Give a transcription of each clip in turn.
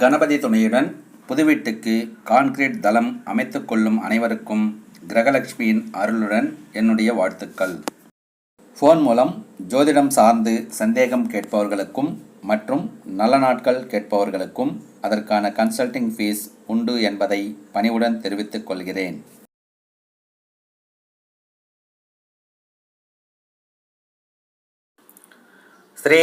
கணபதி துணையுடன் புது வீட்டுக்கு கான்கிரீட் தளம் அமைத்து கொள்ளும் அனைவருக்கும் கிரகலட்சுமியின் அருளுடன் என்னுடைய வாழ்த்துக்கள். ஃபோன் மூலம் ஜோதிடம் சார்ந்து சந்தேகம் கேட்பவர்களுக்கும் மற்றும் நல்ல நாட்கள் கேட்பவர்களுக்கும் அதற்கான கன்சல்டிங் ஃபீஸ் உண்டு என்பதை பணிவுடன் தெரிவித்துக் கொள்கிறேன். ஸ்ரீ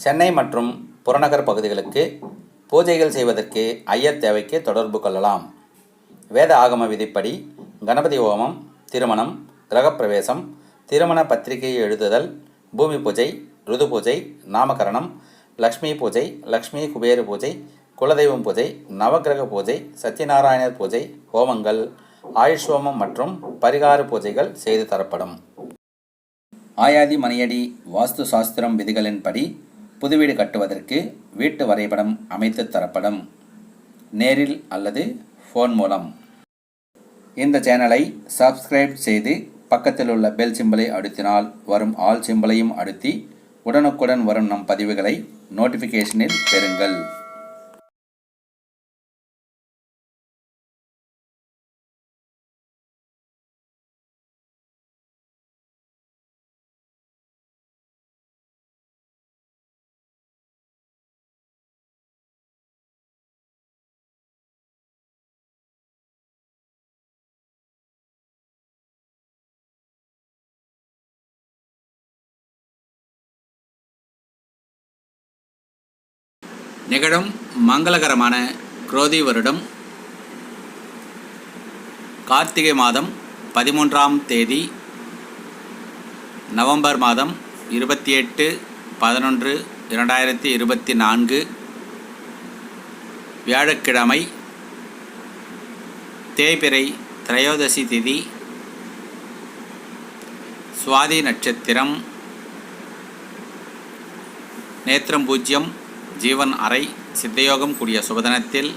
சென்னை மற்றும் புறநகர் பகுதிகளுக்கு பூஜைகள் செய்வதற்கு ஐயர் தேவைக்கு தொடர்பு கொள்ளலாம். வேத ஆகம விதிப்படி கணபதி ஹோமம் திருமணம் கிரகப்பிரவேசம் திருமண பத்திரிகை எழுதுதல் பூமி பூஜை ருது பூஜை நாமகரணம் லக்ஷ்மி பூஜை லக்ஷ்மி குபேர பூஜை குலதெய்வம் பூஜை நவக்கிரக பூஜை சத்யநாராயணர் பூஜை ஹோமங்கள் ஆயுஷ் ஹோமம் மற்றும் பரிகார பூஜைகள் செய்து தரப்படும். ஆயாதி மணியடி வாஸ்து சாஸ்திரம் விதிகளின்படி புது வீடு கட்டுவதற்கு வீட்டு வரைபடம் அமைத்து தரப்படும். நேரில் அல்லது ஃபோன் மூலம். இந்த சேனலை சப்ஸ்கிரைப் செய்து பக்கத்தில் உள்ள பெல் சிம்பலை அழுத்தினால் வரும் ஆல் சிம்பலையும் அழுத்தி உடனுக்குடன் வரும் நம் பதிவுகளை நோட்டிஃபிகேஷனில் பெறுங்கள். நிகழும் மங்களகரமான குரோதி வருடம் கார்த்திகை மாதம் பதிமூன்றாம் தேதி நவம்பர் மாதம் இருபத்தி எட்டு பதினொன்று இரண்டாயிரத்தி இருபத்தி நான்கு வியாழக்கிழமை தேய்பிறை திரையோதசி திதி சுவாதி நட்சத்திரம் நேத்திரம் பூஜ்யம் ஜீவன் அறை சித்தயோகம் கூடிய சுபதினத்தில்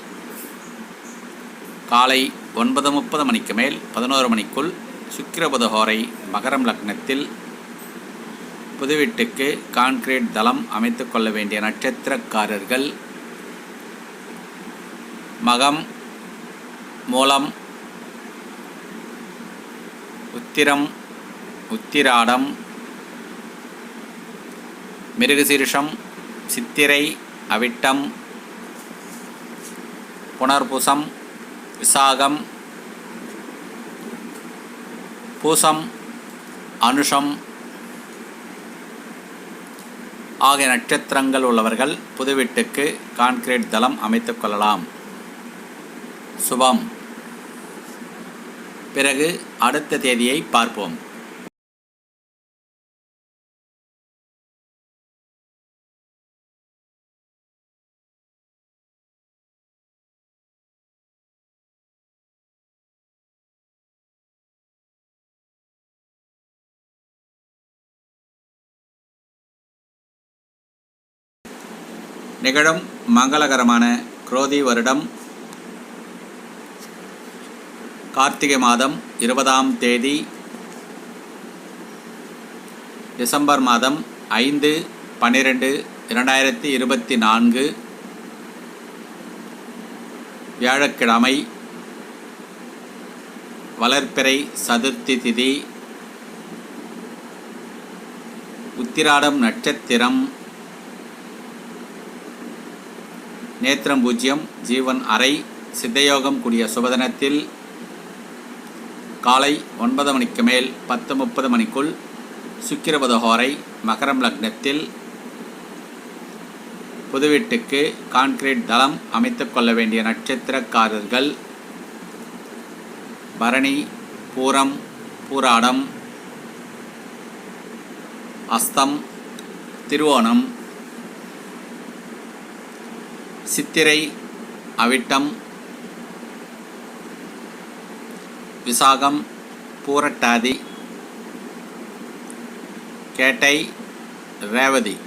காலை ஒன்பது முப்பது மணிக்கு மேல் பதினோரு மணிக்குள் சுக்கிரபுதஹோரை மகரம் லக்னத்தில் புதுவீட்டுக்கு கான்கிரீட் தளம் அமைத்து கொள்ள வேண்டிய நட்சத்திரக்காரர்கள் மகம் மூலம் உத்திரம் உத்திராடம் மிருகசீரிஷம் சித்திரை அவிட்டம் புனர்பூசம் விசாகம் பூசம் அனுஷம் ஆகிய நட்சத்திரங்கள் உள்ளவர்கள் புதுவீட்டுக்கு கான்கிரீட் தளம் அமைத்துக் கொள்ளலாம். சுபம். பிறகு அடுத்த தேதியை பார்ப்போம். நிகழும் மங்களகரமான குரோதி வருடம் கார்த்திகை மாதம் இருபதாம் தேதி டிசம்பர் மாதம் ஐந்து பன்னிரெண்டு இரண்டாயிரத்தி இருபத்தி நான்கு வியாழக்கிழமை வளர்ப்பிறை சதுர்த்தி திதி உத்திராடம் நட்சத்திரம் நேத்திரம் பூஜ்ஜியம் ஜீவன் அறை சித்தயோகம் கூடிய சுபதனத்தில் காலை ஒன்பது மணிக்கு மேல் பத்து முப்பது மணிக்குள் சுக்கிரபதஹோரை மகரம் லக்னத்தில் புது வீட்டுக்கு கான்கிரீட் தளம் அமைத்து கொள்ள வேண்டிய நட்சத்திரக்காரர்கள் பரணி பூரம் பூராடம் அஸ்தம் திருவோணம் சித்திரை அவிட்டம் விசாகம் பூரட்டாதி கேட்டை ரேவதி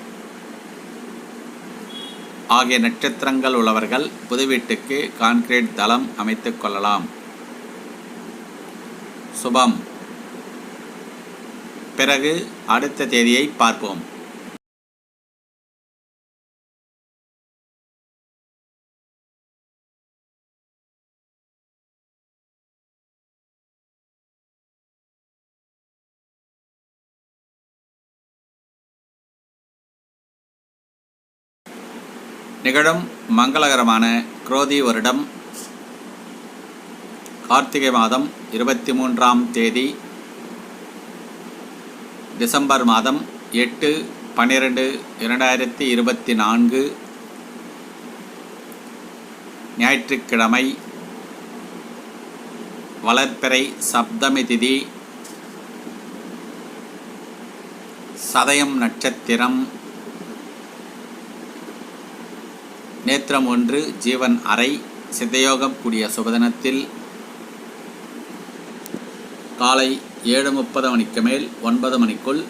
ஆகிய நட்சத்திரங்கள் உள்ளவர்கள் புது வீட்டுக்கு கான்கிரீட் தளம் அமைத்துக் கொள்ளலாம். சுபம். பிறகு அடுத்த தேதியை பார்ப்போம். நிகழும் மங்களகரமான குரோதி வருடம் கார்த்திகை மாதம் இருபத்தி மூன்றாம் தேதி டிசம்பர் மாதம் எட்டு பன்னிரெண்டு இரண்டாயிரத்தி இருபத்தி நான்கு ஞாயிற்றுக்கிழமை வளர்ப்பிறை சப்தமி திதி சதயம் நட்சத்திரம் நேத்திரம் ஒன்று ஜீவன் அறை சித்தயோகம் கூடிய சுபதனத்தில் காலை ஏழு முப்பது மணிக்கு மேல் ஒன்பது மணிக்குள்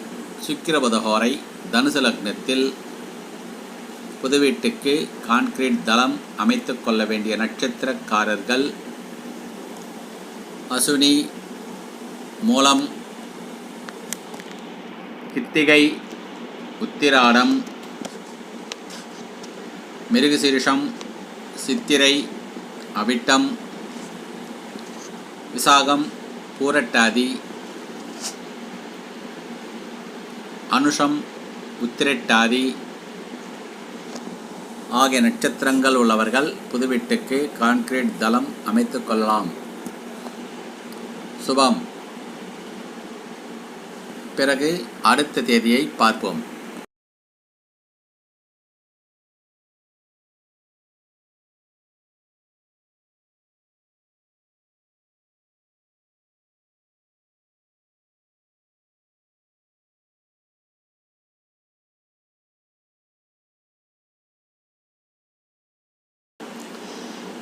சுக்கிரபதஹோரை தனுசு லக்னத்தில் புது வீட்டுக்கு கான்கிரீட் தளம் அமைத்து கொள்ள வேண்டிய நட்சத்திரக்காரர்கள் அசுனி மூலம் கித்திகை உத்திராடம் மிருகசீரிஷம் சித்திரை அவிட்டம் விசாகம் பூரட்டாதி அனுஷம் உத்திரட்டாதி ஆகிய நட்சத்திரங்கள் உள்ளவர்கள் புதுவீட்டுக்கு கான்கிரீட் தளம் அமைத்து கொள்ளலாம். சுபம். பிறகு அடுத்த தேதியை பார்ப்போம்.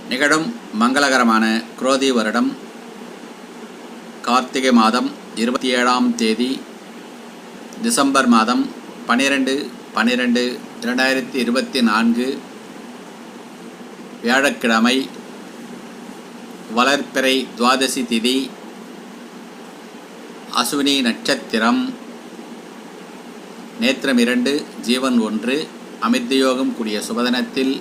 நிகழும் மங்களகரமான குரோதி வருடம் கார்த்திகை மாதம் இருபத்தி ஏழாம் தேதி டிசம்பர் மாதம் பன்னிரெண்டு பன்னிரெண்டு இரண்டாயிரத்தி இருபத்தி நான்கு வியாழக்கிழமை வளர்ப்பிறை துவாதசி திதி அசுவினி நட்சத்திரம் நேத்திரம் இரண்டு ஜீவன் ஒன்று அமிர்தயோகம் கூடிய சுபதனத்தில்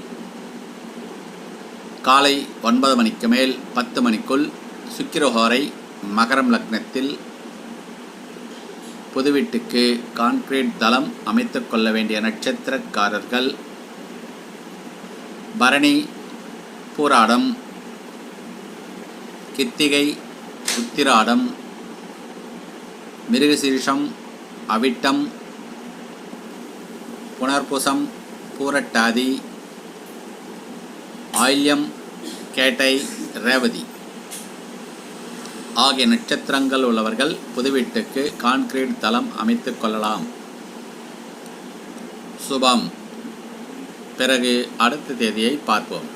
காலை ஒன்பது மணிக்கு மேல் பத்து மணிக்குள் சுக்கிரஹோரை மகரம் லக்னத்தில் புது வீட்டுக்கு கான்கிரீட் தளம் அமைத்து கொள்ள வேண்டிய நட்சத்திரக்காரர்கள் பரணி பூராடம் கித்திகை உத்திராடம் மிருகசீரிஷம் அவிட்டம் புனர்புசம் பூரட்டாதி ஆயில்யம் கேட்டை ரேவதி. ஆகிய நட்சத்திரங்கள் உள்ளவர்கள் புது வீட்டுக்கு கான்கிரீட் தளம் அமைத்துக் கொள்ளலாம். சுபம். பிறகு அடுத்த தேதியை பார்ப்போம்.